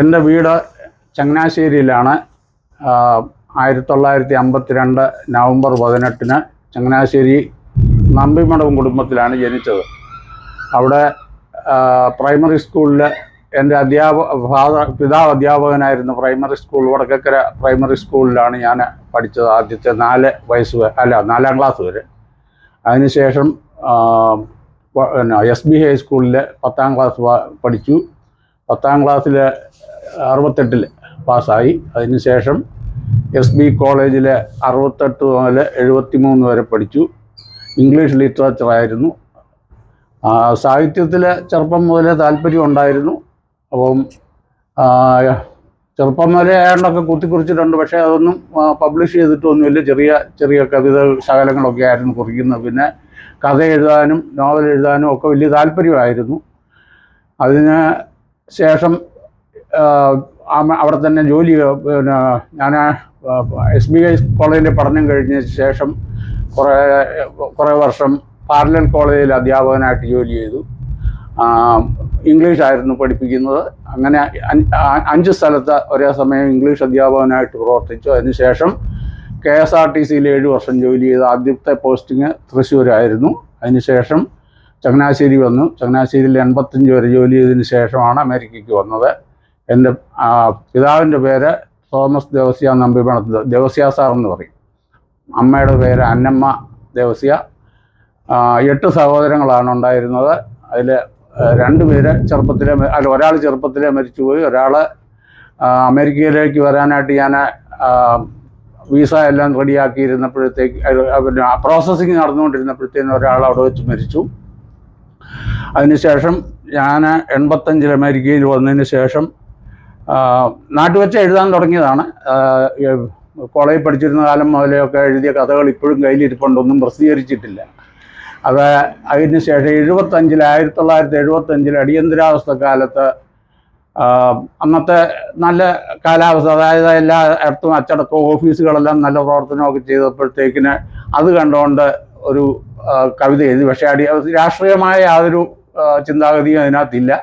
എന്റെ വീട് ചങ്ങനാശ്ശേരിയിലാണ്. ആയിരത്തി തൊള്ളായിരത്തി അമ്പത്തിരണ്ട് നവംബർ പതിനെട്ടിന് ചങ്ങനാശ്ശേരി നമ്പിമടവും കുടുംബത്തിലാണ് ജനിച്ചത്. അവിടെ പ്രൈമറി സ്കൂളിൽ എന്റെ അധ്യാപക ഫാദർ പിതാവ് അധ്യാപകനായിരുന്ന പ്രൈമറി സ്കൂൾ വടക്കക്കര പ്രൈമറി സ്കൂളിലാണ് ഞാൻ പഠിച്ചത് ആദ്യത്തെ നാല് വയസ്സ് വരെ അല്ല നാലാം ക്ലാസ് വരെ. അതിനുശേഷം എസ് ബി ഹൈസ്കൂളിൽ പത്താം ക്ലാസ് പഠിച്ചു. പത്താം ക്ലാസ്സിൽ അറുപത്തെട്ടിൽ പാസ്സായി. അതിനുശേഷം എസ് ബി കോളേജിൽ അറുപത്തെട്ട് മുതൽ എഴുപത്തി മൂന്ന് വരെ പഠിച്ചു. ഇംഗ്ലീഷ് ലിറ്ററേച്ചറായിരുന്നു സാഹിത്യത്തിൽ ചെറുപ്പം മുതലേ താല്പര്യം ഉണ്ടായിരുന്നു. അപ്പം ചെറുപ്പം മുതലേ ഏതാണ്ടൊക്കെ കുത്തിക്കുറിച്ചിട്ടുണ്ട്. പക്ഷേ അതൊന്നും പബ്ലിഷ് ചെയ്തിട്ടൊന്നുമില്ല ചെറിയ ചെറിയ കവിത ശകലങ്ങളൊക്കെ ആയിരുന്നു കുറിക്കുന്നത്. പിന്നെ കഥ എഴുതാനും നോവൽ എഴുതാനും ഒക്കെ വലിയ താല്പര്യമായിരുന്നു. അതിന് ശേഷം അവിടെ തന്നെ ജോലി പിന്നെ ഞാൻ എസ് ബി ഐ കോളേജിന്റെ പഠനം കഴിഞ്ഞ ശേഷം കുറേ കുറേ വർഷം പാർലൻ കോളേജിൽ അധ്യാപകനായിട്ട് ജോലി ചെയ്തു. ഇംഗ്ലീഷായിരുന്നു പഠിപ്പിക്കുന്നത്. അങ്ങനെ അഞ്ച് സ്ഥലത്ത് ഒരേ സമയം ഇംഗ്ലീഷ് അധ്യാപകനായിട്ട് പ്രവർത്തിച്ചു. അതിനുശേഷം കെ എസ് ആർ ടി സിയിൽ ഏഴ് വർഷം ജോലി ചെയ്തു ആദ്യത്തെ പോസ്റ്റിങ് തൃശ്ശൂരായിരുന്നു. അതിനുശേഷം ചങ്ങനാശ്ശേരി വന്നു. ചങ്ങനാശ്ശേരിയിൽ എൺപത്തഞ്ച് വരെ ജോലി ചെയ്തതിന് ശേഷമാണ് അമേരിക്കയ്ക്ക് വന്നത്. എന്റെ പിതാവിന്റെ പേര് തോമസ് ദേവസ്യ നമ്പിമണത്ത് ദേവസ്യ സാർ എന്ന് പറയും. അമ്മയുടെ പേര് അന്നമ്മ ദേവസ്യ. എട്ട് സഹോദരങ്ങളാണ് ഉണ്ടായിരുന്നത്. അതിൽ രണ്ടുപേര് ചെറുപ്പത്തിലെ അല്ല ഒരാൾ ചെറുപ്പത്തിലെ മരിച്ചുപോയി ഒരാൾ അമേരിക്കയിലേക്ക് വരാനായിട്ട് ഞാൻ വിസ എല്ലാം റെഡിയാക്കിയിരുന്നപ്പോഴത്തേക്ക് പിന്നെ പ്രോസസ്സിങ് നടന്നുകൊണ്ടിരുന്നപ്പോഴത്തേനും ഒരാൾ അവിടെ വെച്ച് മരിച്ചു. അതിനുശേഷം ഞാൻ എൺപത്തഞ്ചിൽ അമേരിക്കയിൽ വന്നതിന് ശേഷം നാട്ടുവച്ച എഴുതാൻ തുടങ്ങിയതാണ്. കോളേജിൽ പഠിച്ചിരുന്ന കാലം മുതലെയൊക്കെ എഴുതിയ കഥകൾ ഇപ്പോഴും കയ്യിലിരിപ്പുണ്ടൊന്നും പ്രസിദ്ധീകരിച്ചിട്ടില്ല. അത് അതിന് ശേഷം എഴുപത്തഞ്ചിൽ ആയിരത്തി തൊള്ളായിരത്തി എഴുപത്തഞ്ചിൽ അടിയന്തരാവസ്ഥ കാലത്ത് അന്നത്തെ നല്ല കാലാവസ്ഥ അതായത് എല്ലാ ഇടത്തും അച്ചടക്കവും ഓഫീസുകളെല്ലാം നല്ല പ്രവർത്തനമൊക്കെ ചെയ്തപ്പോഴത്തേക്കിന് അത് കണ്ടുകൊണ്ട് ഒരു കവിത എഴുതി. പക്ഷേ അടി രാഷ്ട്രീയമായ യാതൊരു ചിന്താഗതിയും അതിനകത്തില്ല.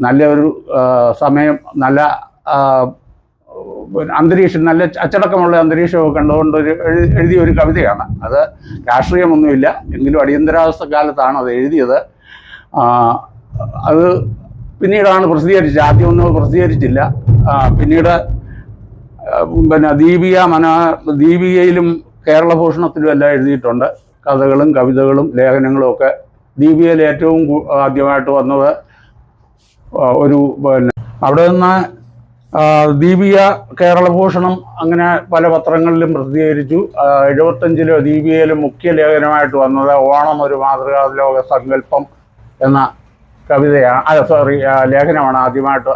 നല്ല ഒരു സമയം നല്ല അന്തരീക്ഷം നല്ല അച്ചടക്കമുള്ള അന്തരീക്ഷമൊക്കെ കണ്ടുകൊണ്ട് ഒരു എഴു- എഴുതിയ ഒരു കവിതയാണ്. അത് രാഷ്ട്രീയമൊന്നുമില്ല. എങ്കിലും അടിയന്തരാവസ്ഥ കാലത്താണ് അത് എഴുതിയത്. അത് പിന്നീടാണ് പ്രസിദ്ധീകരിച്ചത്. ആദ്യമൊന്നും പ്രസിദ്ധീകരിച്ചില്ല. പിന്നീട് പിന്നെ ദീപിക മന ദീപികയിലും കേരളഭൂഷണത്തിലും എല്ലാം എഴുതിയിട്ടുണ്ട്. കഥകളും കവിതകളും ലേഖനങ്ങളും ഒക്കെ ദീപികയിൽ ഏറ്റവും ആദ്യമായിട്ട് വന്നത് ഒരു പിന്നെ അവിടെ നിന്ന് ദീപിക കേരളഭൂഷണം അങ്ങനെ പല പത്രങ്ങളിലും പ്രസിദ്ധീകരിച്ചു എഴുപത്തഞ്ചിലോ ദീപികയിലും മുഖ്യ ലേഖനമായിട്ട് വന്നത് ഓണം ഒരു മാതൃകാ ലോക സങ്കല്പം എന്ന കവിതയാണ് അല്ല സോറി ലേഖനമാണ് ആദ്യമായിട്ട്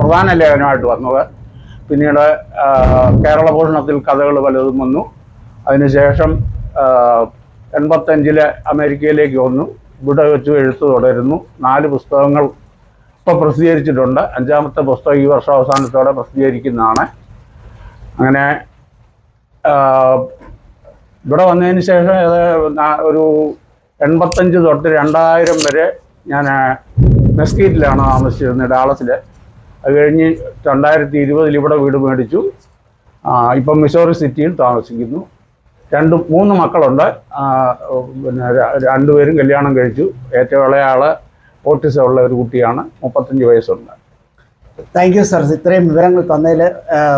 പ്രധാന ലേഖനമായിട്ട് വന്നത്. പിന്നീട് കേരളഭൂഷണത്തിൽ കഥകൾ പലതും വന്നു. അതിനുശേഷം എൺപത്തഞ്ചിൽ അമേരിക്കയിലേക്ക് വന്നു. ഇവിടെ വെച്ച് എഴുത്ത് തുടരുന്നു. നാല് പുസ്തകങ്ങൾ ഇപ്പോൾ പ്രസിദ്ധീകരിച്ചിട്ടുണ്ട്. അഞ്ചാമത്തെ പുസ്തകം ഈ വർഷം അവസാനത്തോടെ പ്രസിദ്ധീകരിക്കുന്നതാണ്. അങ്ങനെ ഇവിടെ വന്നതിന് ശേഷം ഒരു എൺപത്തഞ്ച് തൊട്ട് രണ്ടായിരം വരെ ഞാൻ മെസ്കീറ്റിലാണ് താമസിച്ചിരുന്നത് ഡാളസിൽ അത് കഴിഞ്ഞ് രണ്ടായിരത്തി ഇരുപതിൽ ഇവിടെ വീട് മേടിച്ചു. ഇപ്പം മിസോറി സിറ്റിയിൽ താമസിക്കുന്നു. രണ്ട് മൂന്ന് മക്കളുണ്ട്. പിന്നെ രണ്ടുപേരും കല്യാണം കഴിച്ചു. ഏറ്റവും ഇളയാൾ ഓട്ടിസം ഉള്ള ഒരു കുട്ടിയാണ്. മുപ്പത്തഞ്ച് വയസ്സുണ്ട്. താങ്ക് യു സർ ഇത്രയും വിവരങ്ങൾ തന്നതിൽ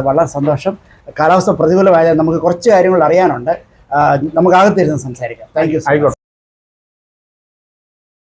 വളരെ സന്തോഷം. കാലാവസ്ഥ പ്രതികൂലമായാലും നമുക്ക് കുറച്ച് കാര്യങ്ങൾ അറിയാനുണ്ട്. നമുക്ക് അകത്തിരുന്ന് സംസാരിക്കാം. താങ്ക് യു ആയിക്കോട്ടെ.